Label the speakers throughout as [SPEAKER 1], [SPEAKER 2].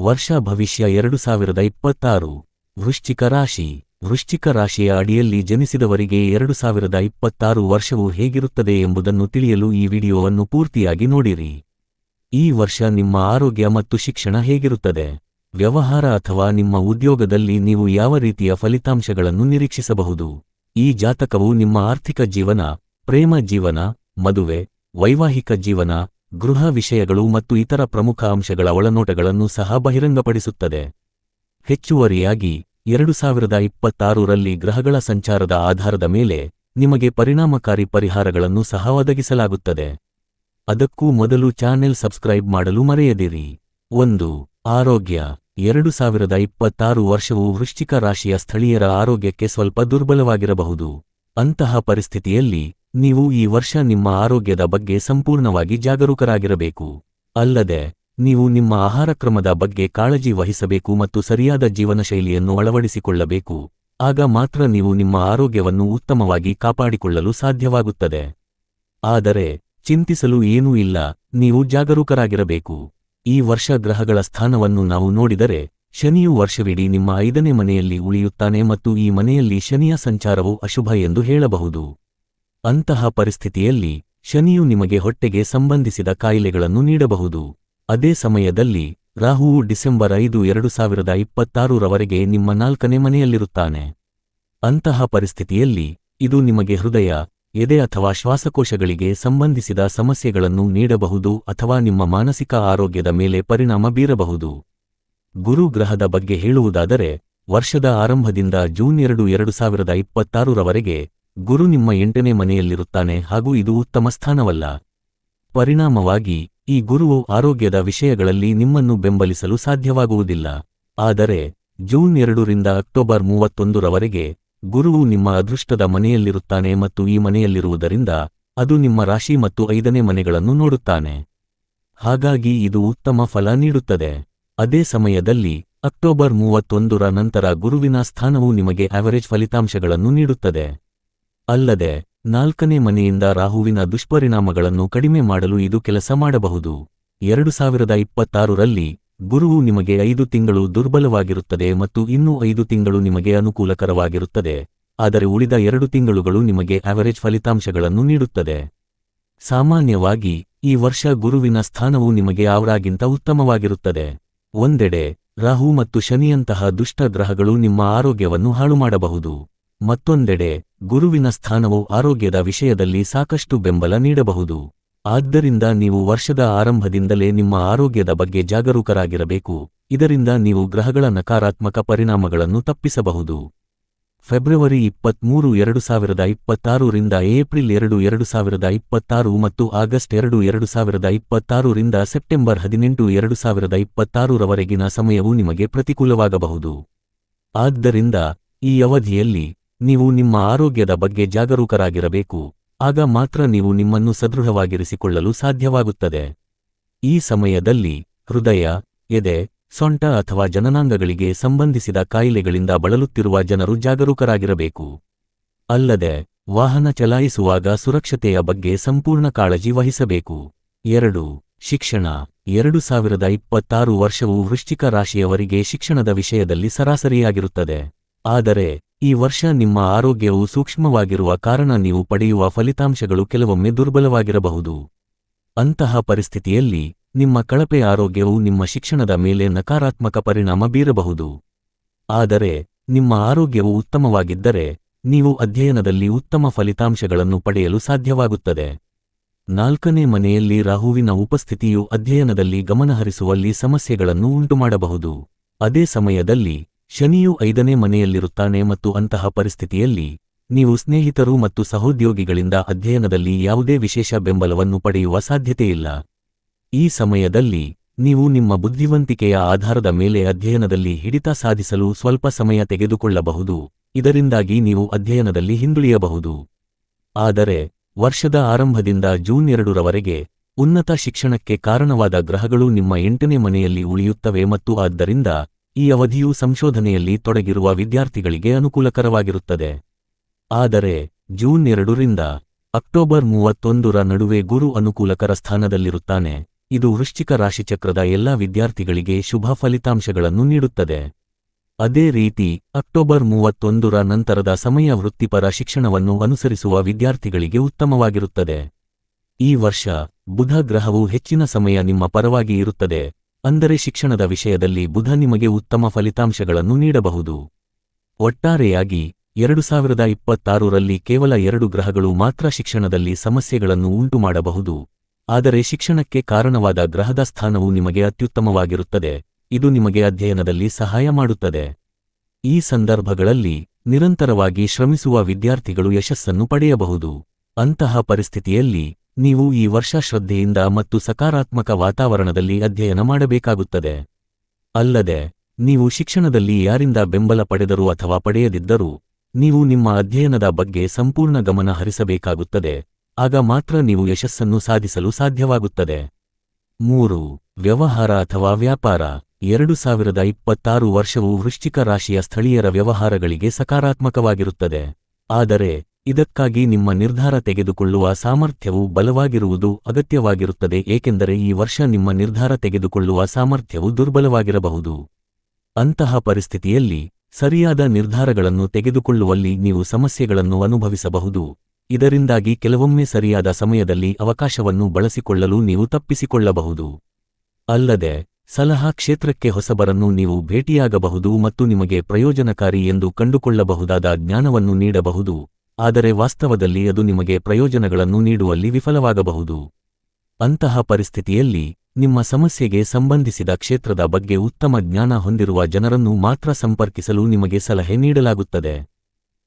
[SPEAKER 1] ವರ್ಷ ಭವಿಷ್ಯ ಎರಡು ಸಾವಿರದ ಇಪ್ಪತ್ತಾರು. ವೃಶ್ಚಿಕ ರಾಶಿ. ವೃಶ್ಚಿಕ ರಾಶಿಯ ಅಡಿಯಲ್ಲಿ ಜನಿಸಿದವರಿಗೆ ಎರಡು ಸಾವಿರದ ಇಪ್ಪತ್ತಾರು ವರ್ಷವು ಹೇಗಿರುತ್ತದೆ ಎಂಬುದನ್ನು ತಿಳಿಯಲು ಈ ವಿಡಿಯೋವನ್ನು ಪೂರ್ತಿಯಾಗಿ ನೋಡಿರಿ. ಈ ವರ್ಷ ನಿಮ್ಮ ಆರೋಗ್ಯ ಮತ್ತು ಶಿಕ್ಷಣ ಹೇಗಿರುತ್ತದೆ? ವ್ಯವಹಾರ ಅಥವಾ ನಿಮ್ಮ ಉದ್ಯೋಗದಲ್ಲಿ ನೀವು ಯಾವ ರೀತಿಯ ಫಲಿತಾಂಶಗಳನ್ನು ನಿರೀಕ್ಷಿಸಬಹುದು? ಈ ಜಾತಕವು ನಿಮ್ಮ ಆರ್ಥಿಕ ಜೀವನ, ಪ್ರೇಮ ಜೀವನ, ಮದುವೆ, ವೈವಾಹಿಕ ಜೀವನ ಗೃಹ ವಿಷಯಗಳು ಮತ್ತು ಇತರ ಪ್ರಮುಖ ಅಂಶಗಳ ಒಳನೋಟಗಳನ್ನು ಸಹ ಬಹಿರಂಗಪಡಿಸುತ್ತದೆ. ಹೆಚ್ಚುವರಿಯಾಗಿ, ಎರಡು ಸಾವಿರದ ಇಪ್ಪತ್ತಾರರಲ್ಲಿ ಗ್ರಹಗಳ ಸಂಚಾರದ ಆಧಾರದ ಮೇಲೆ ನಿಮಗೆ ಪರಿಣಾಮಕಾರಿ ಪರಿಹಾರಗಳನ್ನು ಸಹ ಒದಗಿಸಲಾಗುತ್ತದೆ. ಅದಕ್ಕೂ ಮೊದಲು ಚಾನೆಲ್ ಸಬ್ಸ್ಕ್ರೈಬ್ ಮಾಡಲು ಮರೆಯದಿರಿ. ಒಂದು, ಆರೋಗ್ಯ. ಎರಡು ಸಾವಿರದ ಇಪ್ಪತ್ತಾರು ವರ್ಷವು ವೃಶ್ಚಿಕ ರಾಶಿಯ ಸ್ಥಳೀಯರ ಆರೋಗ್ಯಕ್ಕೆ ಸ್ವಲ್ಪ ದುರ್ಬಲವಾಗಿರಬಹುದು. ಅಂತಹ ಪರಿಸ್ಥಿತಿಯಲ್ಲಿ ನೀವು ಈ ವರ್ಷ ನಿಮ್ಮ ಆರೋಗ್ಯದ ಬಗ್ಗೆ ಸಂಪೂರ್ಣವಾಗಿ ಜಾಗರೂಕರಾಗಿರಬೇಕು. ಅಲ್ಲದೆ, ನೀವು ನಿಮ್ಮ ಆಹಾರ ಕ್ರಮದ ಬಗ್ಗೆ ಕಾಳಜಿ ವಹಿಸಬೇಕು ಮತ್ತು ಸರಿಯಾದ ಜೀವನಶೈಲಿಯನ್ನು ಅಳವಡಿಸಿಕೊಳ್ಳಬೇಕು. ಆಗ ಮಾತ್ರ ನೀವು ನಿಮ್ಮ ಆರೋಗ್ಯವನ್ನು ಉತ್ತಮವಾಗಿ ಕಾಪಾಡಿಕೊಳ್ಳಲು ಸಾಧ್ಯವಾಗುತ್ತದೆ. ಆದರೆ, ಚಿಂತಿಸಲು ಏನೂ ಇಲ್ಲ, ನೀವು ಜಾಗರೂಕರಾಗಿರಬೇಕು. ಈ ವರ್ಷ ಗ್ರಹಗಳ ಸ್ಥಾನವನ್ನು ನಾವು ನೋಡಿದರೆ, ಶನಿಯು ವರ್ಷವಿಡೀ ನಿಮ್ಮ ಐದನೇ ಮನೆಯಲ್ಲಿ ಉಳಿಯುತ್ತಾನೆ ಮತ್ತು ಈ ಮನೆಯಲ್ಲಿ ಶನಿಯ ಸಂಚಾರವು ಅಶುಭ ಎಂದು ಹೇಳಬಹುದು. ಅಂತಹ ಪರಿಸ್ಥಿತಿಯಲ್ಲಿ ಶನಿಯು ನಿಮಗೆ ಹೊಟ್ಟೆಗೆ ಸಂಬಂಧಿಸಿದ ಕಾಯಿಲೆಗಳನ್ನು ನೀಡಬಹುದು. ಅದೇ ಸಮಯದಲ್ಲಿ ರಾಹುವು ಡಿಸೆಂಬರ್ ಐದು ಎರಡು ಸಾವಿರದ ಇಪ್ಪತ್ತಾರರವರೆಗೆ ನಿಮ್ಮ ನಾಲ್ಕನೇ ಮನೆಯಲ್ಲಿರುತ್ತಾನೆ. ಅಂತಹ ಪರಿಸ್ಥಿತಿಯಲ್ಲಿ ಇದು ನಿಮಗೆ ಹೃದಯ, ಎದೆ ಅಥವಾ ಶ್ವಾಸಕೋಶಗಳಿಗೆ ಸಂಬಂಧಿಸಿದ ಸಮಸ್ಯೆಗಳನ್ನು ನೀಡಬಹುದು ಅಥವಾ ನಿಮ್ಮ ಮಾನಸಿಕ ಆರೋಗ್ಯದ ಮೇಲೆ ಪರಿಣಾಮ ಬೀರಬಹುದು. ಗುರು ಗ್ರಹದ ಬಗ್ಗೆ ಹೇಳುವುದಾದರೆ, ವರ್ಷದ ಆರಂಭದಿಂದ ಜೂನ್ ಎರಡು ಎರಡು ಸಾವಿರದ ಇಪ್ಪತ್ತಾರರವರೆಗೆ ಗುರು ನಿಮ್ಮ ಎಂಟನೇ ಮನೆಯಲ್ಲಿರುತ್ತಾನೆ ಹಾಗೂ ಇದು ಉತ್ತಮ ಸ್ಥಾನವಲ್ಲ. ಪರಿಣಾಮವಾಗಿ, ಈ ಗುರುವು ಆರೋಗ್ಯದ ವಿಷಯಗಳಲ್ಲಿ ನಿಮ್ಮನ್ನು ಬೆಂಬಲಿಸಲು ಸಾಧ್ಯವಾಗುವುದಿಲ್ಲ. ಆದರೆ, ಜೂನ್ ಎರಡರಿಂದ ಅಕ್ಟೋಬರ್ ಮೂವತ್ತೊಂದರವರೆಗೆ, ಗುರುವು ನಿಮ್ಮ ಅದೃಷ್ಟದ ಮನೆಯಲ್ಲಿರುತ್ತಾನೆ ಮತ್ತು ಈ ಮನೆಯಲ್ಲಿರುವುದರಿಂದ, ಅದು ನಿಮ್ಮ ರಾಶಿ ಮತ್ತು ಐದನೇ ಮನೆಗಳನ್ನು ನೋಡುತ್ತಾನೆ. ಹಾಗಾಗಿ ಇದು ಉತ್ತಮ ಫಲ ನೀಡುತ್ತದೆ. ಅದೇ ಸಮಯದಲ್ಲಿ, ಅಕ್ಟೋಬರ್ ಮೂವತ್ತೊಂದರ ನಂತರ ಗುರುವಿನ ಸ್ಥಾನವು ನಿಮಗೆ ಆವರೇಜ್ ಫಲಿತಾಂಶಗಳನ್ನು ನೀಡುತ್ತದೆ. ಅಲ್ಲದೆ, ನಾಲ್ಕನೇ ಮನೆಯಿಂದ ರಾಹುವಿನ ದುಷ್ಪರಿಣಾಮಗಳನ್ನು ಕಡಿಮೆ ಮಾಡಲು ಇದು ಕೆಲಸ ಮಾಡಬಹುದು. ಎರಡು ಸಾವಿರದ ಇಪ್ಪತ್ತಾರರಲ್ಲಿ, ಗುರುವು ನಿಮಗೆ ಐದು ತಿಂಗಳು ದುರ್ಬಲವಾಗಿರುತ್ತದೆ ಮತ್ತು ಇನ್ನೂ ಐದು ತಿಂಗಳು ನಿಮಗೆ ಅನುಕೂಲಕರವಾಗಿರುತ್ತದೆ, ಆದರೆ ಉಳಿದ ಎರಡು ತಿಂಗಳುಗಳು ನಿಮಗೆ ಆವರೇಜ್ ಫಲಿತಾಂಶಗಳನ್ನು ನೀಡುತ್ತದೆ. ಸಾಮಾನ್ಯವಾಗಿ, ಈ ವರ್ಷ ಗುರುವಿನ ಸ್ಥಾನವು ನಿಮಗೆ ಅವರಾಗಿಂತ ಉತ್ತಮವಾಗಿರುತ್ತದೆ. ಒಂದೆಡೆ, ರಾಹು ಮತ್ತು ಶನಿಯಂತಹ ದುಷ್ಟ ಗ್ರಹಗಳು ನಿಮ್ಮ ಆರೋಗ್ಯವನ್ನು ಹಾಳು ಮಾಡಬಹುದು ಮತ್ತೊಂದೆಡೆ ಗುರುವಿನ ಸ್ಥಾನವು ಆರೋಗ್ಯದ ವಿಷಯದಲ್ಲಿ ಸಾಕಷ್ಟು ಬೆಂಬಲ ನೀಡಬಹುದು. ಆದ್ದರಿಂದ ನೀವು ವರ್ಷದ ಆರಂಭದಿಂದಲೇ ನಿಮ್ಮ ಆರೋಗ್ಯದ ಬಗ್ಗೆ ಜಾಗರೂಕರಾಗಿರಬೇಕು. ಇದರಿಂದ ನೀವು ಗ್ರಹಗಳ ನಕಾರಾತ್ಮಕ ಪರಿಣಾಮಗಳನ್ನು ತಪ್ಪಿಸಬಹುದು. ಫೆಬ್ರವರಿ ಇಪ್ಪತ್ಮೂರು ಎರಡು ಸಾವಿರದ ಇಪ್ಪತ್ತಾರರಿಂದ ಏಪ್ರಿಲ್ ಎರಡು ಎರಡು ಸಾವಿರದ ಇಪ್ಪತ್ತಾರು ಮತ್ತು ಆಗಸ್ಟ್ ಎರಡು ಎರಡು ಸಾವಿರದ ಇಪ್ಪತ್ತಾರರಿಂದ ಸೆಪ್ಟೆಂಬರ್ ಹದಿನೆಂಟು ಎರಡು ಸಾವಿರದ ಇಪ್ಪತ್ತಾರರವರೆಗಿನ ಸಮಯವು ನಿಮಗೆ ಪ್ರತಿಕೂಲವಾಗಬಹುದು. ಆದ್ದರಿಂದ ಈ ಅವಧಿಯಲ್ಲಿ ನೀವು ನಿಮ್ಮ ಆರೋಗ್ಯದ ಬಗ್ಗೆ ಜಾಗರೂಕರಾಗಿರಬೇಕು, ಆಗ ಮಾತ್ರ ನೀವು ನಿಮ್ಮನ್ನು ಸದೃಢವಾಗಿರಿಸಿಕೊಳ್ಳಲು ಸಾಧ್ಯವಾಗುತ್ತದೆ. ಈ ಸಮಯದಲ್ಲಿ ಹೃದಯ, ಎದೆ, ಸೊಂಟ ಅಥವಾ ಜನನಾಂಗಗಳಿಗೆ ಸಂಬಂಧಿಸಿದ ಕಾಯಿಲೆಗಳಿಂದ ಬಳಲುತ್ತಿರುವ ಜನರು ಜಾಗರೂಕರಾಗಿರಬೇಕು. ಅಲ್ಲದೆ, ವಾಹನ ಚಲಾಯಿಸುವಾಗ ಸುರಕ್ಷತೆಯ ಬಗ್ಗೆ ಸಂಪೂರ್ಣ ಕಾಳಜಿ ವಹಿಸಬೇಕು. ಎರಡು, ಶಿಕ್ಷಣ. ಎರಡು ಸಾವಿರದ ಇಪ್ಪತ್ತಾರು ವರ್ಷವು ವೃಶ್ಚಿಕ ರಾಶಿಯವರಿಗೆ ಶಿಕ್ಷಣದ ವಿಷಯದಲ್ಲಿ ಸರಾಸರಿಯಾಗಿರುತ್ತದೆ. ಆದರೆ ಈ ವರ್ಷ ನಿಮ್ಮ ಆರೋಗ್ಯವು ಸೂಕ್ಷ್ಮವಾಗಿರುವ ಕಾರಣ ನೀವು ಪಡೆಯುವ ಫಲಿತಾಂಶಗಳು ಕೆಲವೊಮ್ಮೆ ದುರ್ಬಲವಾಗಿರಬಹುದು. ಅಂತಹ ಪರಿಸ್ಥಿತಿಯಲ್ಲಿ, ನಿಮ್ಮ ಕಳಪೆ ಆರೋಗ್ಯವು ನಿಮ್ಮ ಶಿಕ್ಷಣದ ಮೇಲೆ ನಕಾರಾತ್ಮಕ ಪರಿಣಾಮ ಬೀರಬಹುದು. ಆದರೆ, ನಿಮ್ಮ ಆರೋಗ್ಯವು ಉತ್ತಮವಾಗಿದ್ದರೆ, ನೀವು ಅಧ್ಯಯನದಲ್ಲಿ ಉತ್ತಮ ಫಲಿತಾಂಶಗಳನ್ನು ಪಡೆಯಲು ಸಾಧ್ಯವಾಗುತ್ತದೆ. ನಾಲ್ಕನೇ ಮನೆಯಲ್ಲಿ ರಾಹುವಿನ ಉಪಸ್ಥಿತಿಯು ಅಧ್ಯಯನದಲ್ಲಿ ಗಮನಹರಿಸುವಲ್ಲಿ ಸಮಸ್ಯೆಗಳನ್ನು ಉಂಟುಮಾಡಬಹುದು. ಅದೇ ಸಮಯದಲ್ಲಿ ಶನಿಯು ಐದನೇ ಮನೆಯಲ್ಲಿರುತ್ತಾನೆ ಮತ್ತು ಅಂತಹ ಪರಿಸ್ಥಿತಿಯಲ್ಲಿ ನೀವು ಸ್ನೇಹಿತರು ಮತ್ತು ಸಹೋದ್ಯೋಗಿಗಳಿಂದ ಅಧ್ಯಯನದಲ್ಲಿ ಯಾವುದೇ ವಿಶೇಷ ಬೆಂಬಲವನ್ನು ಪಡೆಯುವ ಸಾಧ್ಯತೆಯಿಲ್ಲ. ಈ ಸಮಯದಲ್ಲಿ ನೀವು ನಿಮ್ಮ ಬುದ್ಧಿವಂತಿಕೆಯ ಆಧಾರದ ಮೇಲೆ ಅಧ್ಯಯನದಲ್ಲಿ ಹಿಡಿತ ಸಾಧಿಸಲು ಸ್ವಲ್ಪ ಸಮಯ ತೆಗೆದುಕೊಳ್ಳಬಹುದು. ಇದರಿಂದಾಗಿ ನೀವು ಅಧ್ಯಯನದಲ್ಲಿ ಹಿಂದುಳಿಯಬಹುದು. ಆದರೆ, ವರ್ಷದ ಆರಂಭದಿಂದ ಜೂನ್ ಎರಡರವರೆಗೆ ಉನ್ನತ ಶಿಕ್ಷಣಕ್ಕೆ ಕಾರಣವಾದ ಗ್ರಹಗಳು ನಿಮ್ಮ ಎಂಟನೇ ಮನೆಯಲ್ಲಿ ಉಳಿಯುತ್ತವೆ ಮತ್ತು ಆದ್ದರಿಂದ ಈ ಅವಧಿಯು ಸಂಶೋಧನೆಯಲ್ಲಿ ತೊಡಗಿರುವ ವಿದ್ಯಾರ್ಥಿಗಳಿಗೆ ಅನುಕೂಲಕರವಾಗಿರುತ್ತದೆ. ಆದರೆ, ಜೂನ್ ಎರಡರಿಂದ ಅಕ್ಟೋಬರ್ ಮೂವತ್ತೊಂದರ ನಡುವೆ ಗುರು ಅನುಕೂಲಕರ ಸ್ಥಾನದಲ್ಲಿರುತ್ತಾನೆ. ಇದು ವೃಶ್ಚಿಕ ರಾಶಿಚಕ್ರದ ಎಲ್ಲಾ ವಿದ್ಯಾರ್ಥಿಗಳಿಗೆ ಶುಭ ಫಲಿತಾಂಶಗಳನ್ನು ನೀಡುತ್ತದೆ. ಅದೇ ರೀತಿ, ಅಕ್ಟೋಬರ್ ಮೂವತ್ತೊಂದರ ನಂತರದ ಸಮಯ ವೃತ್ತಿಪರ ಶಿಕ್ಷಣವನ್ನು ಅನುಸರಿಸುವ ವಿದ್ಯಾರ್ಥಿಗಳಿಗೆ ಉತ್ತಮವಾಗಿರುತ್ತದೆ. ಈ ವರ್ಷ ಬುಧ ಗ್ರಹವು ಹೆಚ್ಚಿನ ಸಮಯ ನಿಮ್ಮ ಪರವಾಗಿ ಇರುತ್ತದೆ. ಅಂದರೆ ಶಿಕ್ಷಣದ ವಿಷಯದಲ್ಲಿ ಬುಧ ನಿಮಗೆ ಉತ್ತಮ ಫಲಿತಾಂಶಗಳನ್ನು ನೀಡಬಹುದು. ಒಟ್ಟಾರೆಯಾಗಿ, ಎರಡು ಸಾವಿರದ ಇಪ್ಪತ್ತಾರರಲ್ಲಿ ಕೇವಲ ಎರಡು ಗ್ರಹಗಳು ಮಾತ್ರ ಶಿಕ್ಷಣದಲ್ಲಿ ಸಮಸ್ಯೆಗಳನ್ನು ಉಂಟುಮಾಡಬಹುದು. ಆದರೆ ಶಿಕ್ಷಣಕ್ಕೆ ಕಾರಣವಾದ ಗ್ರಹದ ಸ್ಥಾನವು ನಿಮಗೆ ಅತ್ಯುತ್ತಮವಾಗಿರುತ್ತದೆ. ಇದು ನಿಮಗೆ ಅಧ್ಯಯನದಲ್ಲಿ ಸಹಾಯ ಮಾಡುತ್ತದೆ. ಈ ಸಂದರ್ಭಗಳಲ್ಲಿ, ನಿರಂತರವಾಗಿ ಶ್ರಮಿಸುವ ವಿದ್ಯಾರ್ಥಿಗಳು ಯಶಸ್ಸನ್ನು ಪಡೆಯಬಹುದು. ಅಂತಹ ಪರಿಸ್ಥಿತಿಯಲ್ಲಿ ನೀವು ಈ ವರ್ಷ ಶ್ರದ್ಧೆಯಿಂದ ಮತ್ತು ಸಕಾರಾತ್ಮಕ ವಾತಾವರಣದಲ್ಲಿ ಅಧ್ಯಯನ ಮಾಡಬೇಕಾಗುತ್ತದೆ. ಅಲ್ಲದೆ, ನೀವು ಶಿಕ್ಷಣದಲ್ಲಿ ಯಾರಿಂದ ಬೆಂಬಲ ಪಡೆದರೂ ಅಥವಾ ಪಡೆಯದಿದ್ದರೂ, ನೀವು ನಿಮ್ಮ ಅಧ್ಯಯನದ ಬಗ್ಗೆ ಸಂಪೂರ್ಣ ಗಮನ ಹರಿಸಬೇಕಾಗುತ್ತದೆ. ಆಗ ಮಾತ್ರ ನೀವು ಯಶಸ್ಸನ್ನು ಸಾಧಿಸಲು ಸಾಧ್ಯವಾಗುತ್ತದೆ. ಮೂರು, ವ್ಯವಹಾರ ಅಥವಾ ವ್ಯಾಪಾರ. ಎರಡು ಸಾವಿರದ ಇಪ್ಪತ್ತಾರು ವರ್ಷವು ವೃಶ್ಚಿಕ ರಾಶಿಯ ಸ್ಥಳೀಯರ ವ್ಯವಹಾರಗಳಿಗೆ ಸಕಾರಾತ್ಮಕವಾಗಿರುತ್ತದೆ. ಆದರೆ ಇದಕ್ಕಾಗಿ ನಿಮ್ಮ ನಿರ್ಧಾರ ತೆಗೆದುಕೊಳ್ಳುವ ಸಾಮರ್ಥ್ಯವು ಬಲವಾಗಿರುವುದು ಅಗತ್ಯವಾಗಿರುತ್ತದೆ, ಏಕೆಂದರೆ ಈ ವರ್ಷ ನಿಮ್ಮ ನಿರ್ಧಾರ ತೆಗೆದುಕೊಳ್ಳುವ ಸಾಮರ್ಥ್ಯವು ದುರ್ಬಲವಾಗಿರಬಹುದು. ಅಂತಹ ಪರಿಸ್ಥಿತಿಯಲ್ಲಿ ಸರಿಯಾದ ನಿರ್ಧಾರಗಳನ್ನು ತೆಗೆದುಕೊಳ್ಳುವಲ್ಲಿ ನೀವು ಸಮಸ್ಯೆಗಳನ್ನು ಅನುಭವಿಸಬಹುದು. ಇದರಿಂದಾಗಿ ಕೆಲವೊಮ್ಮೆ ಸರಿಯಾದ ಸಮಯದಲ್ಲಿ ಅವಕಾಶವನ್ನು ಬಳಸಿಕೊಳ್ಳಲು ನೀವು ತಪ್ಪಿಸಿಕೊಳ್ಳಬಹುದು. ಅಲ್ಲದೆ, ಸಲಹಾ ಕ್ಷೇತ್ರಕ್ಕೆ ಹೊಸಬರನ್ನು ನೀವು ಭೇಟಿಯಾಗಬಹುದು ಮತ್ತು ನಿಮಗೆ ಪ್ರಯೋಜನಕಾರಿ ಎಂದು ಕಂಡುಕೊಳ್ಳಬಹುದಾದ ಜ್ಞಾನವನ್ನು ನೀಡಬಹುದು. ಆದರೆ ವಾಸ್ತವದಲ್ಲಿ ಅದು ನಿಮಗೆ ಪ್ರಯೋಜನಗಳನ್ನು ನೀಡುವಲ್ಲಿ ವಿಫಲವಾಗಬಹುದು. ಅಂತಹ ಪರಿಸ್ಥಿತಿಯಲ್ಲಿ, ನಿಮ್ಮ ಸಮಸ್ಯೆಗೆ ಸಂಬಂಧಿಸಿದ ಕ್ಷೇತ್ರದ ಬಗ್ಗೆ ಉತ್ತಮ ಜ್ಞಾನ ಹೊಂದಿರುವ ಜನರನ್ನು ಮಾತ್ರ ಸಂಪರ್ಕಿಸಲು ನಿಮಗೆ ಸಲಹೆ ನೀಡಲಾಗುತ್ತದೆ.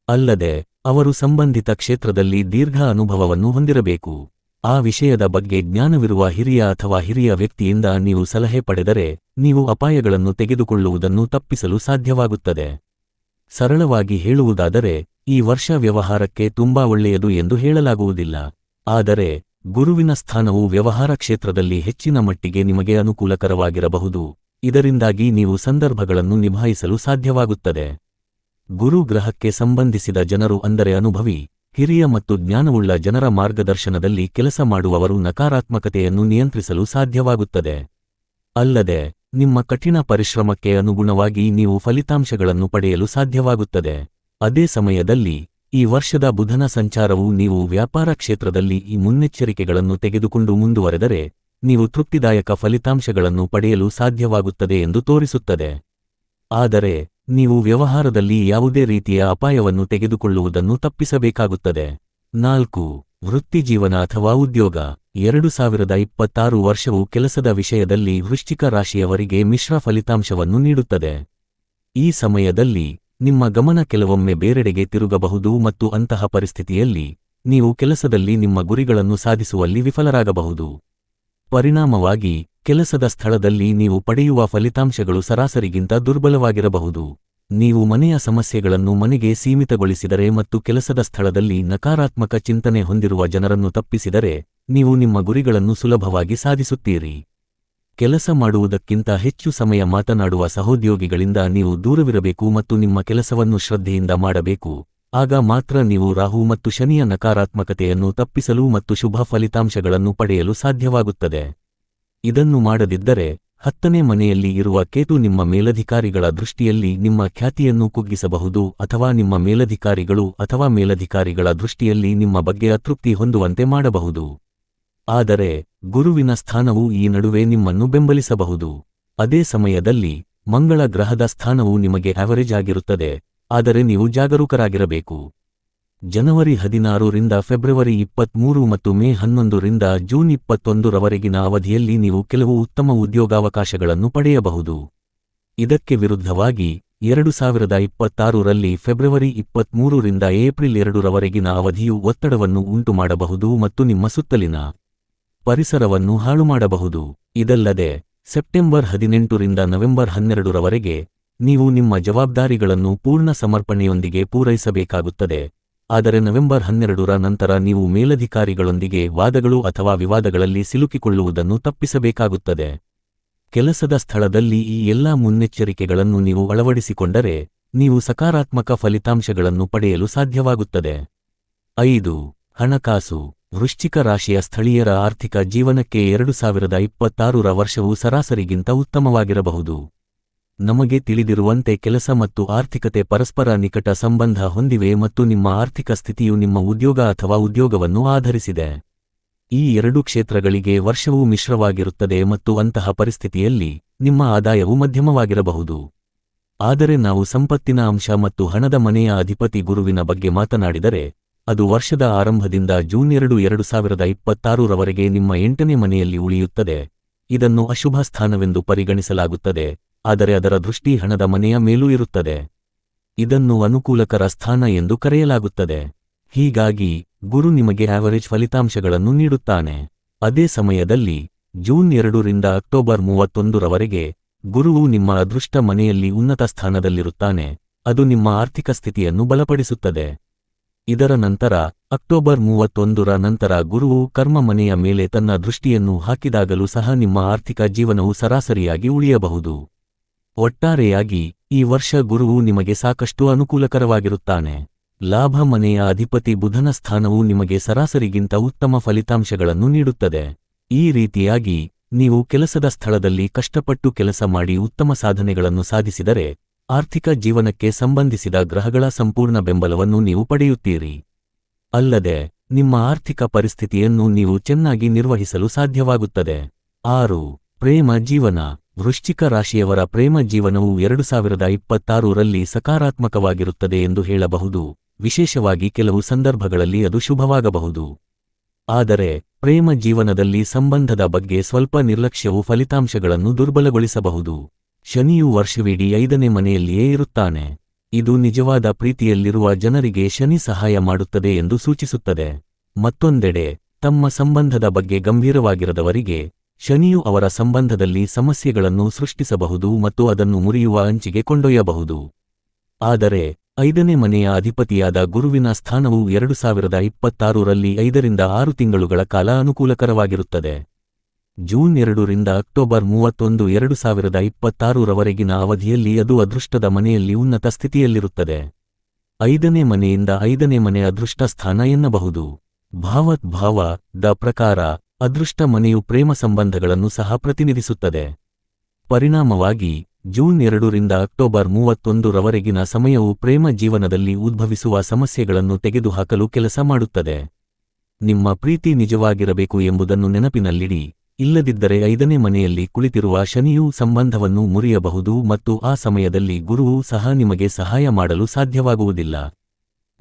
[SPEAKER 1] ಅಲ್ಲದೆ, ಅವರು ಸಂಬಂಧಿತ ಕ್ಷೇತ್ರದಲ್ಲಿ ದೀರ್ಘ ಅನುಭವವನ್ನು ಹೊಂದಿರಬೇಕು. ಆ ವಿಷಯದ ಬಗ್ಗೆ ಜ್ಞಾನವಿರುವ ಹಿರಿಯ ಅಥವಾ ಹಿರಿಯ ವ್ಯಕ್ತಿಯಿಂದ ನೀವು ಸಲಹೆ ಪಡೆದರೆ, ನೀವು ಅಪಾಯಗಳನ್ನು ತೆಗೆದುಕೊಳ್ಳುವುದನ್ನು ತಪ್ಪಿಸಲು ಸಾಧ್ಯವಾಗುತ್ತದೆ. ಸರಳವಾಗಿ ಹೇಳುವುದಾದರೆ ಈ ವರ್ಷ ವ್ಯವಹಾರಕ್ಕೆ ತುಂಬಾ ಒಳ್ಳೆಯದು ಎಂದು ಹೇಳಲಾಗುವುದಿಲ್ಲ. ಆದರೆ, ಗುರುವಿನ ಸ್ಥಾನವು ವ್ಯವಹಾರ ಕ್ಷೇತ್ರದಲ್ಲಿ ಹೆಚ್ಚಿನ ಮಟ್ಟಿಗೆ ನಿಮಗೆ ಅನುಕೂಲಕರವಾಗಿರಬಹುದು. ಇದರಿಂದಾಗಿ ನೀವು ಸಂದರ್ಭಗಳನ್ನು ನಿಭಾಯಿಸಲು ಸಾಧ್ಯವಾಗುತ್ತದೆ. ಗುರು ಗ್ರಹಕ್ಕೆ ಸಂಬಂಧಿಸಿದ ಜನರು ಅಂದರೆ ಅನುಭವಿ, ಹಿರಿಯ ಮತ್ತು ಜ್ಞಾನವುಳ್ಳ ಜನರ ಮಾರ್ಗದರ್ಶನದಲ್ಲಿ ಕೆಲಸ ಮಾಡುವವರು ನಕಾರಾತ್ಮಕತೆಯನ್ನು ನಿಯಂತ್ರಿಸಲು ಸಾಧ್ಯವಾಗುತ್ತದೆ. ಅಲ್ಲದೆ, ನಿಮ್ಮ ಕಠಿಣ ಪರಿಶ್ರಮಕ್ಕೆ ಅನುಗುಣವಾಗಿ ನೀವು ಫಲಿತಾಂಶಗಳನ್ನು ಪಡೆಯಲು ಸಾಧ್ಯವಾಗುತ್ತದೆ. ಅದೇ ಸಮಯದಲ್ಲಿ ಈ ವರ್ಷದ ಬುಧನ ಸಂಚಾರವು ನೀವು ವ್ಯಾಪಾರ ಕ್ಷೇತ್ರದಲ್ಲಿ ಈ ಮುನ್ನೆಚ್ಚರಿಕೆಗಳನ್ನು ತೆಗೆದುಕೊಂಡು ಮುಂದುವರೆದರೆ ನೀವು ತೃಪ್ತಿದಾಯಕ ಫಲಿತಾಂಶಗಳನ್ನು ಪಡೆಯಲು ಸಾಧ್ಯವಾಗುತ್ತದೆ ಎಂದು ತೋರಿಸುತ್ತದೆ. ಆದರೆ ನೀವು ವ್ಯವಹಾರದಲ್ಲಿ ಯಾವುದೇ ರೀತಿಯ ಅಪಾಯವನ್ನು ತೆಗೆದುಕೊಳ್ಳುವುದನ್ನು ತಪ್ಪಿಸಬೇಕಾಗುತ್ತದೆ. ನಾಲ್ಕು ವೃತ್ತಿಜೀವನ ಅಥವಾ ಉದ್ಯೋಗ. ಎರಡು ಸಾವಿರದ ಇಪ್ಪತ್ತಾರು ವರ್ಷವು ಕೆಲಸದ ವಿಷಯದಲ್ಲಿ ವೃಶ್ಚಿಕ ರಾಶಿಯವರಿಗೆ ಮಿಶ್ರ ಫಲಿತಾಂಶವನ್ನು ನೀಡುತ್ತದೆ. ಈ ಸಮಯದಲ್ಲಿ ನಿಮ್ಮ ಗಮನ ಕೆಲವೊಮ್ಮೆ ಬೇರೆಡೆಗೆ ತಿರುಗಬಹುದು ಮತ್ತು ಅಂತಹ ಪರಿಸ್ಥಿತಿಯಲ್ಲಿ, ನೀವು ಕೆಲಸದಲ್ಲಿ ನಿಮ್ಮ ಗುರಿಗಳನ್ನು ಸಾಧಿಸುವಲ್ಲಿ ವಿಫಲರಾಗಬಹುದು. ಪರಿಣಾಮವಾಗಿ, ಕೆಲಸದ ಸ್ಥಳದಲ್ಲಿ ನೀವು ಪಡೆಯುವ ಫಲಿತಾಂಶಗಳು ಸರಾಸರಿಗಿಂತ ದುರ್ಬಲವಾಗಿರಬಹುದು. ನೀವು ಮನೆಯ ಸಮಸ್ಯೆಗಳನ್ನು ಮನೆಗೆ ಸೀಮಿತಗೊಳಿಸಿದರೆ ಮತ್ತು ಕೆಲಸದ ಸ್ಥಳದಲ್ಲಿ ನಕಾರಾತ್ಮಕ ಚಿಂತನೆ ಹೊಂದಿರುವ ಜನರನ್ನು ತಪ್ಪಿಸಿದರೆ, ನೀವು ನಿಮ್ಮ ಗುರಿಗಳನ್ನು ಸುಲಭವಾಗಿ ಸಾಧಿಸುತ್ತೀರಿ. ಕೆಲಸ ಮಾಡುವುದಕ್ಕಿಂತ ಹೆಚ್ಚು ಸಮಯ ಮಾತನಾಡುವ ಸಹೋದ್ಯೋಗಿಗಳಿಂದ ನೀವು ದೂರವಿರಬೇಕು ಮತ್ತು ನಿಮ್ಮ ಕೆಲಸವನ್ನು ಶ್ರದ್ಧೆಯಿಂದ ಮಾಡಬೇಕು. ಆಗ ಮಾತ್ರ ನೀವು ರಾಹು ಮತ್ತು ಶನಿಯ ನಕಾರಾತ್ಮಕತೆಯನ್ನು ತಪ್ಪಿಸಲು ಮತ್ತು ಶುಭ ಫಲಿತಾಂಶಗಳನ್ನು ಪಡೆಯಲು ಸಾಧ್ಯವಾಗುತ್ತದೆ. ಇದನ್ನು ಮಾಡದಿದ್ದರೆ, ಹತ್ತನೇ ಮನೆಯಲ್ಲಿ ಇರುವ ಕೇತು ನಿಮ್ಮ ಮೇಲಧಿಕಾರಿಗಳ ದೃಷ್ಟಿಯಲ್ಲಿ ನಿಮ್ಮ ಖ್ಯಾತಿಯನ್ನು ಕುಗ್ಗಿಸಬಹುದು ಅಥವಾ ನಿಮ್ಮ ಮೇಲಧಿಕಾರಿಗಳು ಅಥವಾ ಮೇಲಧಿಕಾರಿಗಳ ದೃಷ್ಟಿಯಲ್ಲಿ ನಿಮ್ಮ ಬಗ್ಗೆ ಅತೃಪ್ತಿ ಹೊಂದುವಂತೆ ಮಾಡಬಹುದು. ಆದರೆ ಗುರುವಿನ ಸ್ಥಾನವು ಈ ನಡುವೆ ನಿಮ್ಮನ್ನು ಬೆಂಬಲಿಸಬಹುದು. ಅದೇ ಸಮಯದಲ್ಲಿ ಮಂಗಳ ಗ್ರಹದ ಸ್ಥಾನವು ನಿಮಗೆ ಆವರೇಜ್ ಆಗಿರುತ್ತದೆ. ಆದರೆ ನೀವು ಜಾಗರೂಕರಾಗಿರಬೇಕು. ಜನವರಿ ಹದಿನಾರರಿಂದ ಫೆಬ್ರವರಿ ಇಪ್ಪತ್ಮೂರು ಮತ್ತು ಮೇ ಹನ್ನೊಂದರಿಂದ ಜೂನ್ ಇಪ್ಪತ್ತೊಂದರವರೆಗಿನ ಅವಧಿಯಲ್ಲಿ ನೀವು ಕೆಲವು ಉತ್ತಮ ಉದ್ಯೋಗಾವಕಾಶಗಳನ್ನು ಪಡೆಯಬಹುದು. ಇದಕ್ಕೆ ವಿರುದ್ಧವಾಗಿ ಎರಡು ಸಾವಿರದ ಇಪ್ಪತ್ತಾರರಲ್ಲಿ ಫೆಬ್ರವರಿ ಇಪ್ಪತ್ಮೂರರಿಂದ ಏಪ್ರಿಲ್ ಎರಡರವರೆಗಿನ ಅವಧಿಯು ಒತ್ತಡವನ್ನು ಉಂಟುಮಾಡಬಹುದು ಮತ್ತು ನಿಮ್ಮ ಸುತ್ತಲಿನ ಪರಿಸರವನ್ನು ಹಾಳುಮಾಡಬಹುದು ಇದಲ್ಲದೆ, ಸೆಪ್ಟೆಂಬರ್ ಹದಿನೆಂಟರಿಂದ ನವೆಂಬರ್ ಹನ್ನೆರಡರವರೆಗೆ ನೀವು ನಿಮ್ಮ ಜವಾಬ್ದಾರಿಗಳನ್ನು ಪೂರ್ಣ ಸಮರ್ಪಣೆಯೊಂದಿಗೆ ಪೂರೈಸಬೇಕಾಗುತ್ತದೆ. ಆದರೆ ನವೆಂಬರ್ ಹನ್ನೆರಡರ ನಂತರ ನೀವು ಮೇಲಧಿಕಾರಿಗಳೊಂದಿಗೆ ವಾದಗಳು ಅಥವಾ ವಿವಾದಗಳಲ್ಲಿ ಸಿಲುಕಿಕೊಳ್ಳುವುದನ್ನು ತಪ್ಪಿಸಬೇಕಾಗುತ್ತದೆ. ಕೆಲಸದ ಸ್ಥಳದಲ್ಲಿ ಈ ಎಲ್ಲಾ ಮುನ್ನೆಚ್ಚರಿಕೆಗಳನ್ನು ನೀವು ಅಳವಡಿಸಿಕೊಂಡರೆ, ನೀವು ಸಕಾರಾತ್ಮಕ ಫಲಿತಾಂಶಗಳನ್ನು ಪಡೆಯಲು ಸಾಧ್ಯವಾಗುತ್ತದೆ. ಐದು, ಹಣಕಾಸು. ವೃಶ್ಚಿಕ ರಾಶಿಯ ಸ್ಥಳೀಯರ ಆರ್ಥಿಕ ಜೀವನಕ್ಕೆ ಎರಡು ಸಾವಿರದ ಇಪ್ಪತ್ತಾರರ ವರ್ಷವು ಸರಾಸರಿಗಿಂತ ಉತ್ತಮವಾಗಿರಬಹುದು. ನಮಗೆ ತಿಳಿದಿರುವಂತೆ ಕೆಲಸ ಮತ್ತು ಆರ್ಥಿಕತೆ ಪರಸ್ಪರ ನಿಕಟ ಸಂಬಂಧ ಹೊಂದಿವೆ ಮತ್ತು ನಿಮ್ಮ ಆರ್ಥಿಕ ಸ್ಥಿತಿಯು ನಿಮ್ಮ ಉದ್ಯೋಗ ಅಥವಾ ಉದ್ಯೋಗವನ್ನು ಆಧರಿಸಿದೆ. ಈ ಎರಡು ಕ್ಷೇತ್ರಗಳಿಗೆ ವರ್ಷವೂ ಮಿಶ್ರವಾಗಿರುತ್ತದೆ ಮತ್ತು ಅಂತಹ ಪರಿಸ್ಥಿತಿಯಲ್ಲಿ ನಿಮ್ಮ ಆದಾಯವು ಮಧ್ಯಮವಾಗಿರಬಹುದು. ಆದರೆ ನಾವು ಸಂಪತ್ತಿನ ಅಂಶ ಮತ್ತು ಹಣದ ಮನೆಯ ಅಧಿಪತಿ ಗುರುವಿನ ಬಗ್ಗೆ ಮಾತನಾಡಿದರೆ ಅದು ವರ್ಷದ ಆರಂಭದಿಂದ ಜೂನ್ ಎರಡು ಎರಡು ಸಾವಿರದ ಇಪ್ಪತ್ತಾರರವರೆಗೆ ನಿಮ್ಮ ಎಂಟನೇ ಮನೆಯಲ್ಲಿ ಉಳಿಯುತ್ತದೆ. ಇದನ್ನು ಅಶುಭ ಸ್ಥಾನವೆಂದು ಪರಿಗಣಿಸಲಾಗುತ್ತದೆ, ಆದರೆ ಅದರ ದೃಷ್ಟಿ ಹಣದ ಮನೆಯ ಮೇಲೂ ಇರುತ್ತದೆ. ಇದನ್ನು ಅನುಕೂಲಕರ ಸ್ಥಾನ ಎಂದು ಕರೆಯಲಾಗುತ್ತದೆ. ಹೀಗಾಗಿ, ಗುರು ನಿಮಗೆ ಆವರೇಜ್ ಫಲಿತಾಂಶಗಳನ್ನು ನೀಡುತ್ತಾನೆ. ಅದೇ ಸಮಯದಲ್ಲಿ, ಜೂನ್ ಎರಡರಿಂದ ಅಕ್ಟೋಬರ್ ಮೂವತ್ತೊಂದರವರೆಗೆ, ಗುರುವು ನಿಮ್ಮ ಅದೃಷ್ಟ ಮನೆಯಲ್ಲಿ ಉನ್ನತ ಸ್ಥಾನದಲ್ಲಿರುತ್ತಾನೆ. ಅದು ನಿಮ್ಮ ಆರ್ಥಿಕ ಸ್ಥಿತಿಯನ್ನು ಬಲಪಡಿಸುತ್ತದೆ. ಇದರ ನಂತರ ಅಕ್ಟೋಬರ್ ಮೂವತ್ತೊಂದರ ನಂತರ ಗುರುವು ಕರ್ಮ ಮನೆಯ ಮೇಲೆ ತನ್ನ ದೃಷ್ಟಿಯನ್ನು ಹಾಕಿದಾಗಲೂ ಸಹ ನಿಮ್ಮ ಆರ್ಥಿಕ ಜೀವನವು ಸರಾಸರಿಯಾಗಿ ಉಳಿಯಬಹುದು. ಒಟ್ಟಾರೆಯಾಗಿ, ಈ ವರ್ಷ ಗುರುವು ನಿಮಗೆ ಸಾಕಷ್ಟು ಅನುಕೂಲಕರವಾಗಿರುತ್ತಾನೆ. ಲಾಭ ಮನೆಯ ಅಧಿಪತಿ ಬುಧನ ಸ್ಥಾನವು ನಿಮಗೆ ಸರಾಸರಿಗಿಂತ ಉತ್ತಮ ಫಲಿತಾಂಶಗಳನ್ನು ನೀಡುತ್ತದೆ. ಈ ರೀತಿಯಾಗಿ, ನೀವು ಕೆಲಸದ ಸ್ಥಳದಲ್ಲಿ ಕಷ್ಟಪಟ್ಟು ಕೆಲಸ ಮಾಡಿ ಉತ್ತಮ ಸಾಧನೆಗಳನ್ನು ಸಾಧಿಸಿದರೆ ಆರ್ಥಿಕ ಜೀವನಕ್ಕೆ ಸಂಬಂಧಿಸಿದ ಗ್ರಹಗಳ ಸಂಪೂರ್ಣ ಬೆಂಬಲವನ್ನು ನೀವು ಪಡೆಯುತ್ತೀರಿ. ಅಲ್ಲದೆ, ನಿಮ್ಮ ಆರ್ಥಿಕ ಪರಿಸ್ಥಿತಿಯನ್ನು ನೀವು ಚೆನ್ನಾಗಿ ನಿರ್ವಹಿಸಲು ಸಾಧ್ಯವಾಗುತ್ತದೆ. ಆರು, ಪ್ರೇಮ ಜೀವನ. ವೃಶ್ಚಿಕ ರಾಶಿಯವರ ಪ್ರೇಮ ಜೀವನವು ಎರಡು ಸಾವಿರದ ಇಪ್ಪತ್ತಾರರಲ್ಲಿ ಸಕಾರಾತ್ಮಕವಾಗಿರುತ್ತದೆ ಎಂದು ಹೇಳಬಹುದು. ವಿಶೇಷವಾಗಿ ಕೆಲವು ಸಂದರ್ಭಗಳಲ್ಲಿ ಅದು ಶುಭವಾಗಬಹುದು. ಆದರೆ, ಪ್ರೇಮ ಜೀವನದಲ್ಲಿ ಸಂಬಂಧದ ಬಗ್ಗೆ ಸ್ವಲ್ಪ ನಿರ್ಲಕ್ಷ್ಯವು ಫಲಿತಾಂಶಗಳನ್ನು ದುರ್ಬಲಗೊಳಿಸಬಹುದು. ಶನಿಯು ವರ್ಷವಿಡೀ ಐದನೇ ಮನೆಯಲ್ಲಿಯೇ ಇರುತ್ತಾನೆ. ಇದು ನಿಜವಾದ ಪ್ರೀತಿಯಲ್ಲಿರುವ ಜನರಿಗೆ ಶನಿ ಸಹಾಯ ಮಾಡುತ್ತದೆ ಎಂದು ಸೂಚಿಸುತ್ತದೆ. ಮತ್ತೊಂದೆಡೆ, ತಮ್ಮ ಸಂಬಂಧದ ಬಗ್ಗೆ ಗಂಭೀರವಾಗಿರದವರಿಗೆ, ಶನಿಯು ಅವರ ಸಂಬಂಧದಲ್ಲಿ ಸಮಸ್ಯೆಗಳನ್ನು ಸೃಷ್ಟಿಸಬಹುದು ಮತ್ತು ಅದನ್ನು ಮುರಿಯುವ ಅಂಚಿಗೆ ಕೊಂಡೊಯ್ಯಬಹುದು. ಆದರೆ, ಐದನೇ ಮನೆಯ ಅಧಿಪತಿಯಾದ ಗುರುವಿನ ಸ್ಥಾನವು ಎರಡು ಸಾವಿರದ ಇಪ್ಪತ್ತಾರರಲ್ಲಿ ಐದರಿಂದ ಆರು ತಿಂಗಳುಗಳ ಕಾಲ ಅನುಕೂಲಕರವಾಗಿರುತ್ತದೆ. ಜೂನ್ ಎರಡರಿಂದ ಅಕ್ಟೋಬರ್ ಮೂವತ್ತೊಂದು ಎರಡು ಸಾವಿರದ ಇಪ್ಪತ್ತಾರರವರೆಗಿನ ಅವಧಿಯಲ್ಲಿ ಅದು ಅದೃಷ್ಟದ ಮನೆಯಲ್ಲಿ ಉನ್ನತ ಸ್ಥಿತಿಯಲ್ಲಿರುತ್ತದೆ. ಐದನೇ ಮನೆಯಿಂದ ಐದನೇ ಮನೆ ಅದೃಷ್ಟ ಸ್ಥಾನ ಎನ್ನಬಹುದು. ಭಾವತ್ ಭಾವ, ದ ಪ್ರಕಾರ, ಅದೃಷ್ಟ ಮನೆಯು ಪ್ರೇಮ ಸಂಬಂಧಗಳನ್ನು ಸಹ ಪ್ರತಿನಿಧಿಸುತ್ತದೆ. ಪರಿಣಾಮವಾಗಿ, ಜೂನ್ ಎರಡರಿಂದ ಅಕ್ಟೋಬರ್ ಮೂವತ್ತೊಂದರವರೆಗಿನ ಸಮಯವು ಪ್ರೇಮ ಜೀವನದಲ್ಲಿ ಉದ್ಭವಿಸುವ ಸಮಸ್ಯೆಗಳನ್ನು ತೆಗೆದುಹಾಕಲು ಕೆಲಸ ಮಾಡುತ್ತದೆ. ನಿಮ್ಮ ಪ್ರೀತಿ ನಿಜವಾಗಿರಬೇಕು ಎಂಬುದನ್ನು ನೆನಪಿನಲ್ಲಿಡಿ. ಇಲ್ಲದಿದ್ದರೆ ಐದನೇ ಮನೆಯಲ್ಲಿ ಕುಳಿತಿರುವ ಶನಿಯು ಸಂಬಂಧವನ್ನು ಮುರಿಯಬಹುದು ಮತ್ತು ಆ ಸಮಯದಲ್ಲಿ ಗುರುವು ಸಹ ನಿಮಗೆ ಸಹಾಯ ಮಾಡಲು ಸಾಧ್ಯವಾಗುವುದಿಲ್ಲ.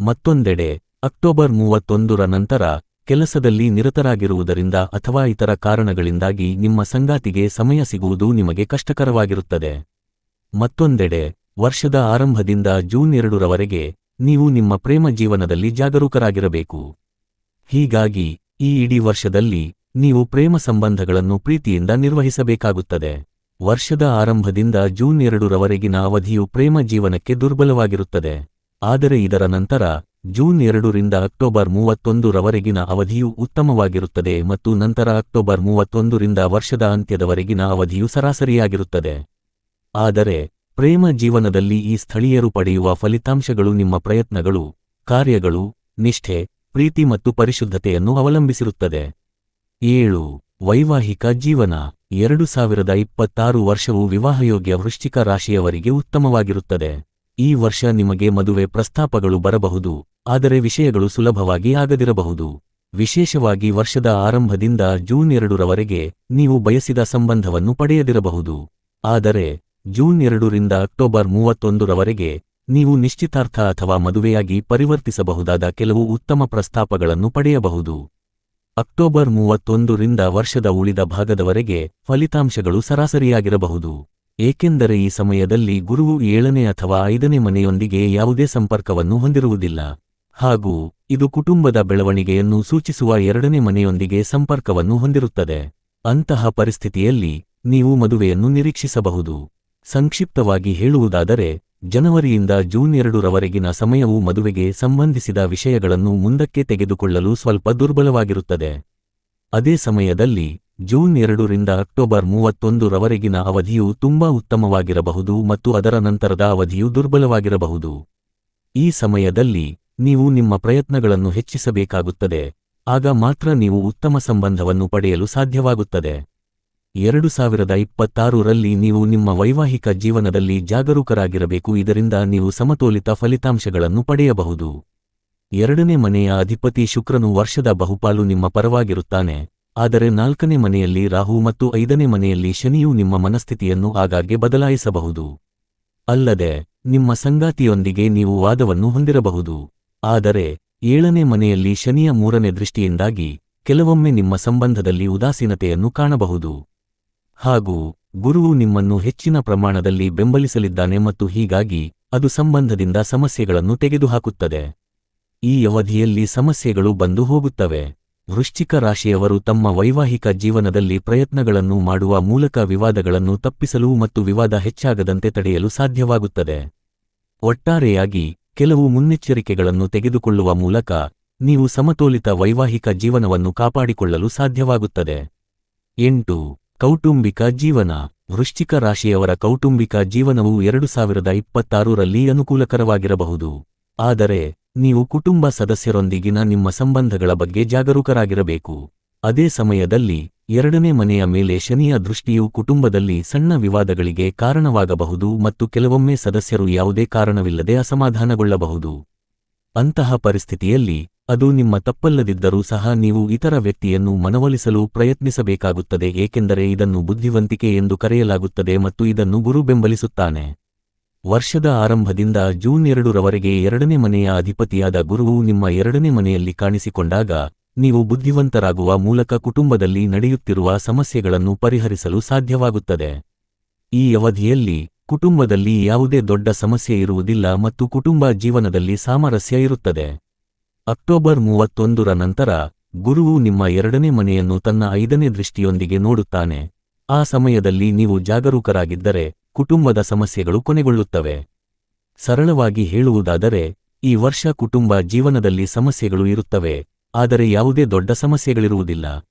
[SPEAKER 1] ಮತ್ತೊಂದೆಡೆ, ಅಕ್ಟೋಬರ್ ಮೂವತ್ತೊಂದರ ನಂತರ ಕೆಲಸದಲ್ಲಿ ನಿರತರಾಗಿರುವುದರಿಂದ ಅಥವಾ ಇತರ ಕಾರಣಗಳಿಂದಾಗಿ ನಿಮ್ಮ ಸಂಗಾತಿಗೆ ಸಮಯ ಸಿಗುವುದು ನಿಮಗೆ ಕಷ್ಟಕರವಾಗಿರುತ್ತದೆ. ಮತ್ತೊಂದೆಡೆ, ವರ್ಷದ ಆರಂಭದಿಂದ ಜೂನ್ ಎರಡರವರೆಗೆ ನೀವು ನಿಮ್ಮ ಪ್ರೇಮ ಜೀವನದಲ್ಲಿ ಜಾಗರೂಕರಾಗಿರಬೇಕು. ಹೀಗಾಗಿ, ಈ ಇಡೀ ವರ್ಷದಲ್ಲಿ ನೀವು ಪ್ರೇಮ ಸಂಬಂಧಗಳನ್ನು ಪ್ರೀತಿಯಿಂದ ನಿರ್ವಹಿಸಬೇಕಾಗುತ್ತದೆ. ವರ್ಷದ ಆರಂಭದಿಂದ ಜೂನ್ ಎರಡರವರೆಗಿನ ಅವಧಿಯು ಪ್ರೇಮ ಜೀವನಕ್ಕೆ ದುರ್ಬಲವಾಗಿರುತ್ತದೆ. ಆದರೆ ಇದರ ನಂತರ, ಜೂನ್ ಎರಡರಿಂದ ಅಕ್ಟೋಬರ್ ಮೂವತ್ತೊಂದರವರೆಗಿನ ಅವಧಿಯು ಉತ್ತಮವಾಗಿರುತ್ತದೆ ಮತ್ತು ನಂತರ ಅಕ್ಟೋಬರ್ ಮೂವತ್ತೊಂದರಿಂದ ವರ್ಷದ ಅಂತ್ಯದವರೆಗಿನ ಅವಧಿಯು ಸರಾಸರಿಯಾಗಿರುತ್ತದೆ. ಆದರೆ, ಪ್ರೇಮ ಜೀವನದಲ್ಲಿ ಈ ಸ್ಥಳೀಯರು ಪಡೆಯುವ ಫಲಿತಾಂಶಗಳು ನಿಮ್ಮ ಪ್ರಯತ್ನಗಳು, ಕಾರ್ಯಗಳು, ನಿಷ್ಠೆ, ಪ್ರೀತಿ ಮತ್ತು ಪರಿಶುದ್ಧತೆಯನ್ನು ಅವಲಂಬಿಸಿರುತ್ತದೆ. ಏಳು, ವೈವಾಹಿಕ ಜೀವನ. ಎರಡು ಸಾವಿರದ ಇಪ್ಪತ್ತಾರು ವರ್ಷವು ವಿವಾಹಯೋಗ್ಯ ವೃಶ್ಚಿಕ ರಾಶಿಯವರಿಗೆ ಉತ್ತಮವಾಗಿರುತ್ತದೆ. ಈ ವರ್ಷ ನಿಮಗೆ ಮದುವೆ ಪ್ರಸ್ತಾಪಗಳು ಬರಬಹುದು, ಆದರೆ ವಿಷಯಗಳು ಸುಲಭವಾಗಿ ಆಗದಿರಬಹುದು. ವಿಶೇಷವಾಗಿ ವರ್ಷದ ಆರಂಭದಿಂದ ಜೂನ್ ಎರಡರವರೆಗೆ ನೀವು ಬಯಸಿದ ಸಂಬಂಧವನ್ನು ಪಡೆಯದಿರಬಹುದು. ಆದರೆ, ಜೂನ್ ಎರಡರಿಂದ ಅಕ್ಟೋಬರ್ ಮೂವತ್ತೊಂದರವರೆಗೆ ನೀವು ನಿಶ್ಚಿತಾರ್ಥ ಅಥವಾ ಮದುವೆಯಾಗಿ ಪರಿವರ್ತಿಸಬಹುದಾದ ಕೆಲವು ಉತ್ತಮ ಪ್ರಸ್ತಾಪಗಳನ್ನು ಪಡೆಯಬಹುದು. ಅಕ್ಟೋಬರ್ ಮೂವತ್ತೊಂದರಿಂದ ವರ್ಷದ ಉಳಿದ ಭಾಗದವರೆಗೆ ಫಲಿತಾಂಶಗಳು ಸರಾಸರಿಯಾಗಿರಬಹುದು. ಏಕೆಂದರೆ ಈ ಸಮಯದಲ್ಲಿ ಗುರುವು ಏಳನೇ ಅಥವಾ ಐದನೇ ಮನೆಯೊಂದಿಗೆ ಯಾವುದೇ ಸಂಪರ್ಕವನ್ನು ಹೊಂದಿರುವುದಿಲ್ಲ. ಹಾಗೂ ಇದು ಕುಟುಂಬದ ಬೆಳವಣಿಗೆಯನ್ನು ಸೂಚಿಸುವ ಎರಡನೇ ಮನೆಯೊಂದಿಗೆ ಸಂಪರ್ಕವನ್ನು ಹೊಂದಿರುತ್ತದೆ. ಅಂತಹ ಪರಿಸ್ಥಿತಿಯಲ್ಲಿ ನೀವು ಮದುವೆಯನ್ನು ನಿರೀಕ್ಷಿಸಬಹುದು. ಸಂಕ್ಷಿಪ್ತವಾಗಿ ಹೇಳುವುದಾದರೆ ಜನವರಿಯಿಂದ ಜೂನ್ ಎರಡರವರೆಗಿನ ಸಮಯವು ಮದುವೆಗೆ ಸಂಬಂಧಿಸಿದ ವಿಷಯಗಳನ್ನು ಮುಂದಕ್ಕೆ ತೆಗೆದುಕೊಳ್ಳಲು ಸ್ವಲ್ಪ ದುರ್ಬಲವಾಗಿರುತ್ತದೆ. ಅದೇ ಸಮಯದಲ್ಲಿ ಜೂನ್ ಎರಡರಿಂದ ಅಕ್ಟೋಬರ್ ಮೂವತ್ತೊಂದರವರೆಗಿನ ಅವಧಿಯು ತುಂಬಾ ಉತ್ತಮವಾಗಿರಬಹುದು ಮತ್ತು ಅದರ ನಂತರದ ಅವಧಿಯು ದುರ್ಬಲವಾಗಿರಬಹುದು. ಈ ಸಮಯದಲ್ಲಿ ನೀವು ನಿಮ್ಮ ಪ್ರಯತ್ನಗಳನ್ನು ಹೆಚ್ಚಿಸಬೇಕಾಗುತ್ತದೆ. ಆಗ ಮಾತ್ರ ನೀವು ಉತ್ತಮ ಸಂಬಂಧವನ್ನು ಪಡೆಯಲು ಸಾಧ್ಯವಾಗುತ್ತದೆ. ಎರಡು ಸಾವಿರದ ಇಪ್ಪತ್ತಾರರಲ್ಲಿ ನೀವು ನಿಮ್ಮ ವೈವಾಹಿಕ ಜೀವನದಲ್ಲಿ ಜಾಗರೂಕರಾಗಿರಬೇಕು. ಇದರಿಂದ ನೀವು ಸಮತೋಲಿತ ಫಲಿತಾಂಶಗಳನ್ನು ಪಡೆಯಬಹುದು. ಎರಡನೇ ಮನೆಯ ಅಧಿಪತಿ ಶುಕ್ರನು ವರ್ಷದ ಬಹುಪಾಲು ನಿಮ್ಮ ಪರವಾಗಿರುತ್ತಾನೆ. ಆದರೆ ನಾಲ್ಕನೇ ಮನೆಯಲ್ಲಿ ರಾಹು ಮತ್ತು ಐದನೇ ಮನೆಯಲ್ಲಿ ಶನಿಯು ನಿಮ್ಮ ಮನಸ್ಥಿತಿಯನ್ನು ಆಗಾಗ್ಗೆ ಬದಲಾಯಿಸಬಹುದು. ಅಲ್ಲದೆ, ನಿಮ್ಮ ಸಂಗಾತಿಯೊಂದಿಗೆ ನೀವು ವಾದವನ್ನು ಹೊಂದಿರಬಹುದು. ಆದರೆ, ಏಳನೇ ಮನೆಯಲ್ಲಿ ಶನಿಯ ಮೂರನೇ ದೃಷ್ಟಿಯಿಂದಾಗಿ ಕೆಲವೊಮ್ಮೆ ನಿಮ್ಮ ಸಂಬಂಧದಲ್ಲಿ ಉದಾಸೀನತೆಯನ್ನು ಕಾಣಬಹುದು. ಹಾಗೂ ಗುರುವು ನಿಮ್ಮನ್ನು ಹೆಚ್ಚಿನ ಪ್ರಮಾಣದಲ್ಲಿ ಬೆಂಬಲಿಸಲಿದ್ದಾನೆ ಮತ್ತು ಹೀಗಾಗಿ ಅದು ಸಂಬಂಧದಿಂದ ಸಮಸ್ಯೆಗಳನ್ನು ತೆಗೆದುಹಾಕುತ್ತದೆ. ಈ ಅವಧಿಯಲ್ಲಿ ಸಮಸ್ಯೆಗಳು ಬಂದು ಹೋಗುತ್ತವೆ. ವೃಶ್ಚಿಕ ರಾಶಿಯವರು ತಮ್ಮ ವೈವಾಹಿಕ ಜೀವನದಲ್ಲಿ ಪ್ರಯತ್ನಗಳನ್ನು ಮಾಡುವ ಮೂಲಕ ವಿವಾದಗಳನ್ನು ತಪ್ಪಿಸಲು ಮತ್ತು ವಿವಾದ ಹೆಚ್ಚಾಗದಂತೆ ತಡೆಯಲು ಸಾಧ್ಯವಾಗುತ್ತದೆ. ಒಟ್ಟಾರೆಯಾಗಿ ಕೆಲವು ಮುನ್ನೆಚ್ಚರಿಕೆಗಳನ್ನು ತೆಗೆದುಕೊಳ್ಳುವ ಮೂಲಕ ನೀವು ಸಮತೋಲಿತ ವೈವಾಹಿಕ ಜೀವನವನ್ನು ಕಾಪಾಡಿಕೊಳ್ಳಲು ಸಾಧ್ಯವಾಗುತ್ತದೆ. ಎಂಟು ಕೌಟುಂಬಿಕ ಜೀವನ. ವೃಶ್ಚಿಕ ರಾಶಿಯವರ ಕೌಟುಂಬಿಕ ಜೀವನವು ಎರಡು ಸಾವಿರದ ಇಪ್ಪತ್ತಾರರಲ್ಲಿ ಅನುಕೂಲಕರವಾಗಿರಬಹುದು. ಆದರೆ, ನೀವು ಕುಟುಂಬ ಸದಸ್ಯರೊಂದಿಗಿನ ನಿಮ್ಮ ಸಂಬಂಧಗಳ ಬಗ್ಗೆ ಜಾಗರೂಕರಾಗಿರಬೇಕು. ಅದೇ ಸಮಯದಲ್ಲಿ, ಎರಡನೇ ಮನೆಯ ಮೇಲೆ ಶನಿಯ ದೃಷ್ಟಿಯು ಕುಟುಂಬದಲ್ಲಿ ಸಣ್ಣ ವಿವಾದಗಳಿಗೆ ಕಾರಣವಾಗಬಹುದು ಮತ್ತು ಕೆಲವೊಮ್ಮೆ ಸದಸ್ಯರು ಯಾವುದೇ ಕಾರಣವಿಲ್ಲದೆ ಅಸಮಾಧಾನಗೊಳ್ಳಬಹುದು. ಅಂತಹ ಪರಿಸ್ಥಿತಿಯಲ್ಲಿ ಅದು ನಿಮ್ಮ ತಪ್ಪಲ್ಲದಿದ್ದರೂ ಸಹ ನೀವು ಇತರ ವ್ಯಕ್ತಿಯನ್ನು ಮನವೊಲಿಸಲು ಪ್ರಯತ್ನಿಸಬೇಕಾಗುತ್ತದೆ, ಏಕೆಂದರೆ ಇದನ್ನು ಬುದ್ಧಿವಂತಿಕೆ ಎಂದು ಕರೆಯಲಾಗುತ್ತದೆ ಮತ್ತು ಇದನ್ನು ಗುರು ಬೆಂಬಲಿಸುತ್ತಾನೆ. ವರ್ಷದ ಆರಂಭದಿಂದ ಜೂನ್ ಎರಡರವರೆಗೆ ಎರಡನೇ ಮನೆಯ ಅಧಿಪತಿಯಾದ ಗುರುವು ನಿಮ್ಮ ಎರಡನೇ ಮನೆಯಲ್ಲಿ ಕಾಣಿಸಿಕೊಂಡಾಗ, ನೀವು ಬುದ್ಧಿವಂತರಾಗುವ ಮೂಲಕ ಕುಟುಂಬದಲ್ಲಿ ನಡೆಯುತ್ತಿರುವ ಸಮಸ್ಯೆಗಳನ್ನು ಪರಿಹರಿಸಲು ಸಾಧ್ಯವಾಗುತ್ತದೆ. ಈ ಅವಧಿಯಲ್ಲಿ ಕುಟುಂಬದಲ್ಲಿ ಯಾವುದೇ ದೊಡ್ಡ ಸಮಸ್ಯೆ ಇರುವುದಿಲ್ಲ ಮತ್ತು ಕುಟುಂಬ ಜೀವನದಲ್ಲಿ ಸಾಮರಸ್ಯ ಇರುತ್ತದೆ. ಅಕ್ಟೋಬರ್ ಮೂವತ್ತೊಂದರ ನಂತರ ಗುರುವು ನಿಮ್ಮ ಎರಡನೇ ಮನೆಯನ್ನು ತನ್ನ ಐದನೇ ದೃಷ್ಟಿಯೊಂದಿಗೆ ನೋಡುತ್ತಾನೆ. ಆ ಸಮಯದಲ್ಲಿ ನೀವು ಜಾಗರೂಕರಾಗಿದ್ದರೆ ಕುಟುಂಬದ ಸಮಸ್ಯೆಗಳು ಕೊನೆಗೊಳ್ಳುತ್ತವೆ. ಸರಳವಾಗಿ ಹೇಳುವುದಾದರೆ, ಈ ವರ್ಷ ಕುಟುಂಬ ಜೀವನದಲ್ಲಿ ಸಮಸ್ಯೆಗಳು ಇರುತ್ತವೆ, ಆದರೆ ಯಾವುದೇ ದೊಡ್ಡ ಸಮಸ್ಯೆಗಳಿರುವುದಿಲ್ಲ.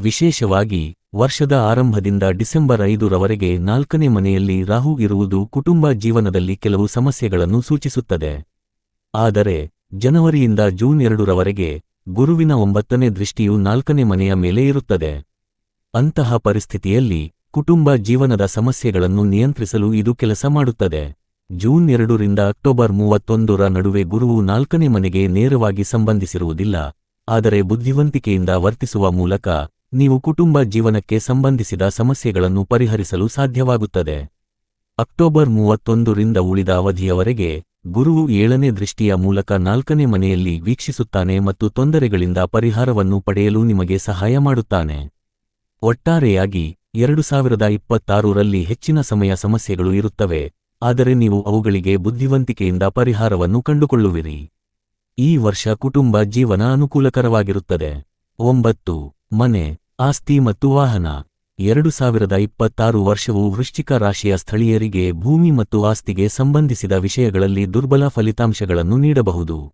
[SPEAKER 1] ವಿಶೇಷವಾಗಿ, ವರ್ಷದ ಆರಂಭದಿಂದ ಡಿಸೆಂಬರ್ ಐದರವರೆಗೆ ನಾಲ್ಕನೇ ಮನೆಯಲ್ಲಿ ರಾಹು ಇರುವುದು ಕುಟುಂಬ ಜೀವನದಲ್ಲಿ ಕೆಲವು ಸಮಸ್ಯೆಗಳನ್ನು ಸೂಚಿಸುತ್ತದೆ. ಆದರೆ ಜನವರಿಯಿಂದ ಜೂನ್ ಎರಡರವರೆಗೆ ಗುರುವಿನ ಒಂಬತ್ತನೇ ದೃಷ್ಟಿಯು ನಾಲ್ಕನೇ ಮನೆಯ ಮೇಲೆ ಇರುತ್ತದೆ. ಅಂತಹ ಪರಿಸ್ಥಿತಿಯಲ್ಲಿ ಕುಟುಂಬ ಜೀವನದ ಸಮಸ್ಯೆಗಳನ್ನು ನಿಯಂತ್ರಿಸಲು ಇದು ಕೆಲಸ ಮಾಡುತ್ತದೆ. ಜೂನ್ ಎರಡರಿಂದ ಅಕ್ಟೋಬರ್ ಮೂವತ್ತೊಂದರ ನಡುವೆ ಗುರುವು ನಾಲ್ಕನೇ ಮನೆಗೆ ನೇರವಾಗಿ ಸಂಬಂಧಿಸಿರುವುದಿಲ್ಲ. ಆದರೆ ಬುದ್ಧಿವಂತಿಕೆಯಿಂದ ವರ್ತಿಸುವ ಮೂಲಕ ನೀವು ಕುಟುಂಬ ಜೀವನಕ್ಕೆ ಸಂಬಂಧಿಸಿದ ಸಮಸ್ಯೆಗಳನ್ನು ಪರಿಹರಿಸಲು ಸಾಧ್ಯವಾಗುತ್ತದೆ. ಅಕ್ಟೋಬರ್ ಮೂವತ್ತೊಂದರಿಂದ ಉಳಿದ ಅವಧಿಯವರೆಗೆ ಗುರುವು ಏಳನೇ ದೃಷ್ಟಿಯ ಮೂಲಕ ನಾಲ್ಕನೇ ಮನೆಯಲ್ಲಿ ವೀಕ್ಷಿಸುತ್ತಾನೆ ಮತ್ತು ತೊಂದರೆಗಳಿಂದ ಪರಿಹಾರವನ್ನು ಪಡೆಯಲು ನಿಮಗೆ ಸಹಾಯ ಮಾಡುತ್ತಾನೆ. ಒಟ್ಟಾರೆಯಾಗಿ, ಎರಡು ಸಾವಿರದ ಇಪ್ಪತ್ತಾರರಲ್ಲಿ ಹೆಚ್ಚಿನ ಸಮಯ ಸಮಸ್ಯೆಗಳು ಇರುತ್ತವೆ, ಆದರೆ ನೀವು ಅವುಗಳಿಗೆ ಬುದ್ಧಿವಂತಿಕೆಯಿಂದ ಪರಿಹಾರವನ್ನು ಕಂಡುಕೊಳ್ಳುವಿರಿ. ಈ ವರ್ಷ ಕುಟುಂಬ ಜೀವನ ಅನುಕೂಲಕರವಾಗಿರುತ್ತದೆ. ಒಂಬತ್ತು, ಮನೆ, ಆಸ್ತಿ ಮತ್ತು ವಾಹನ. ಎರಡು ಸಾವಿರದ ಇಪ್ಪತ್ತಾರು ವರ್ಷವು ವೃಶ್ಚಿಕ ರಾಶಿಯ ಸ್ಥಳೀಯರಿಗೆ ಭೂಮಿ ಮತ್ತು ಆಸ್ತಿಗೆ ಸಂಬಂಧಿಸಿದ ವಿಷಯಗಳಲ್ಲಿ ದುರ್ಬಲ ಫಲಿತಾಂಶಗಳನ್ನು ನೀಡಬಹುದು.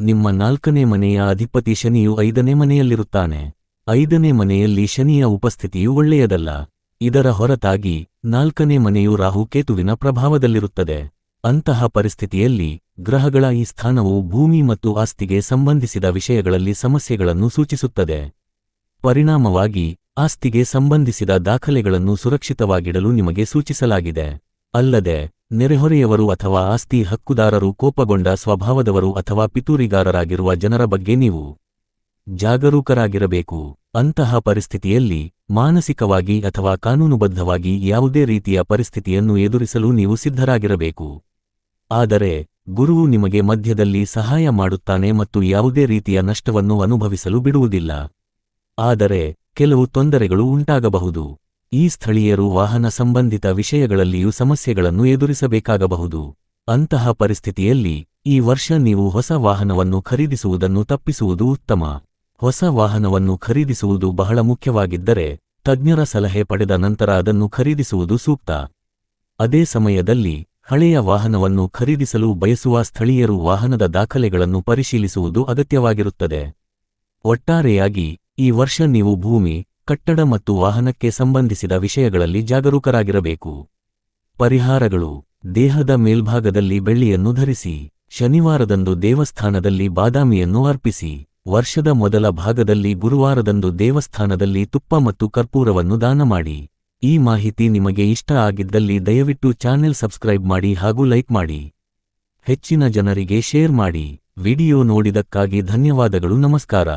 [SPEAKER 1] ನಿಮ್ಮ ನಾಲ್ಕನೇ ಮನೆಯ ಅಧಿಪತಿ ಶನಿಯು ಐದನೇ ಮನೆಯಲ್ಲಿರುತ್ತಾನೆ. ಐದನೇ ಮನೆಯಲ್ಲಿ ಶನಿಯ ಉಪಸ್ಥಿತಿಯು ಒಳ್ಳೆಯದಲ್ಲ. ಇದರ ಹೊರತಾಗಿ, ನಾಲ್ಕನೇ ಮನೆಯು ರಾಹುಕೇತುವಿನ ಪ್ರಭಾವದಲ್ಲಿರುತ್ತದೆ. ಅಂತಹ ಪರಿಸ್ಥಿತಿಯಲ್ಲಿ, ಗ್ರಹಗಳ ಈ ಸ್ಥಾನವು ಭೂಮಿ ಮತ್ತು ಆಸ್ತಿಗೆ ಸಂಬಂಧಿಸಿದ ವಿಷಯಗಳಲ್ಲಿ ಸಮಸ್ಯೆಗಳನ್ನು ಸೂಚಿಸುತ್ತದೆ. ಪರಿಣಾಮವಾಗಿ ಆಸ್ತಿಗೆ ಸಂಬಂಧಿಸಿದ ದಾಖಲೆಗಳನ್ನು ಸುರಕ್ಷಿತವಾಗಿಡಲು ನಿಮಗೆ ಸೂಚಿಸಲಾಗಿದೆ. ಅಲ್ಲದೆ, ನೆರೆಹೊರೆಯವರು ಅಥವಾ ಆಸ್ತಿ ಹಕ್ಕುದಾರರು ಕೋಪಗೊಂಡ ಸ್ವಭಾವದವರು ಅಥವಾ ಪಿತೂರಿಗಾರರಾಗಿರುವ ಜನರ ಬಗ್ಗೆ ನೀವು ಜಾಗರೂಕರಾಗಿರಬೇಕು. ಅಂತಹ ಪರಿಸ್ಥಿತಿಯಲ್ಲಿ ಮಾನಸಿಕವಾಗಿ ಅಥವಾ ಕಾನೂನುಬದ್ಧವಾಗಿ ಯಾವುದೇ ರೀತಿಯ ಪರಿಸ್ಥಿತಿಯನ್ನು ಎದುರಿಸಲು ನೀವು ಸಿದ್ಧರಾಗಿರಬೇಕು. ಆದರೆ, ಗುರುವು ನಿಮಗೆ ಮಧ್ಯದಲ್ಲಿ ಸಹಾಯ ಮಾಡುತ್ತಾನೆ ಮತ್ತು ಯಾವುದೇ ರೀತಿಯ ನಷ್ಟವನ್ನು ಅನುಭವಿಸಲು ಬಿಡುವುದಿಲ್ಲ. ಆದರೆ ಕೆಲವು ತೊಂದರೆಗಳು ಉಂಟಾಗಬಹುದು. ಈ ಸ್ಥಳೀಯರು ವಾಹನ ಸಂಬಂಧಿತ ವಿಷಯಗಳಲ್ಲಿಯೂ ಸಮಸ್ಯೆಗಳನ್ನು ಎದುರಿಸಬೇಕಾಗಬಹುದು. ಅಂತಹ ಪರಿಸ್ಥಿತಿಯಲ್ಲಿ ಈ ವರ್ಷ ನೀವು ಹೊಸ ವಾಹನವನ್ನು ಖರೀದಿಸುವುದನ್ನು ತಪ್ಪಿಸುವುದು ಉತ್ತಮ. ಹೊಸ ವಾಹನವನ್ನು ಖರೀದಿಸುವುದು ಬಹಳ ಮುಖ್ಯವಾಗಿದ್ದರೆ ತಜ್ಞರ ಸಲಹೆ ಪಡೆದ ನಂತರ ಅದನ್ನು ಖರೀದಿಸುವುದು ಸೂಕ್ತ. ಅದೇ ಸಮಯದಲ್ಲಿ ಹಳೆಯ ವಾಹನವನ್ನು ಖರೀದಿಸಲು ಬಯಸುವ ಸ್ಥಳೀಯರು ವಾಹನದ ದಾಖಲೆಗಳನ್ನು ಪರಿಶೀಲಿಸುವುದು ಅಗತ್ಯವಾಗಿರುತ್ತದೆ. ಒಟ್ಟಾರೆಯಾಗಿ ಈ ವರ್ಷ ನೀವು ಭೂಮಿ, ಕಟ್ಟಡ ಮತ್ತು ವಾಹನಕ್ಕೆ ಸಂಬಂಧಿಸಿದ ವಿಷಯಗಳಲ್ಲಿ ಜಾಗರೂಕರಾಗಿರಬೇಕು. ಪರಿಹಾರಗಳು, ದೇಹದ ಮೇಲ್ಭಾಗದಲ್ಲಿ ಬೆಳ್ಳಿಯನ್ನು ಧರಿಸಿ, ಶನಿವಾರದಂದು ದೇವಸ್ಥಾನದಲ್ಲಿ ಬಾದಾಮಿಯನ್ನು ಅರ್ಪಿಸಿ, ವರ್ಷದ ಮೊದಲ ಭಾಗದಲ್ಲಿ ಗುರುವಾರದಂದು ದೇವಸ್ಥಾನದಲ್ಲಿ ತುಪ್ಪ ಮತ್ತು ಕರ್ಪೂರವನ್ನು ದಾನ ಮಾಡಿ. ಈ ಮಾಹಿತಿ ನಿಮಗೆ ಇಷ್ಟ ಆಗಿದ್ದಲ್ಲಿ ದಯವಿಟ್ಟು ಚಾನೆಲ್ ಸಬ್ಸ್ಕ್ರೈಬ್ ಮಾಡಿ ಹಾಗೂ ಲೈಕ್ ಮಾಡಿ. ಹೆಚ್ಚಿನ ಜನರಿಗೆ ಶೇರ್ ಮಾಡಿ. ವಿಡಿಯೋ ನೋಡಿದಕ್ಕಾಗಿ ಧನ್ಯವಾದಗಳು, ನಮಸ್ಕಾರ.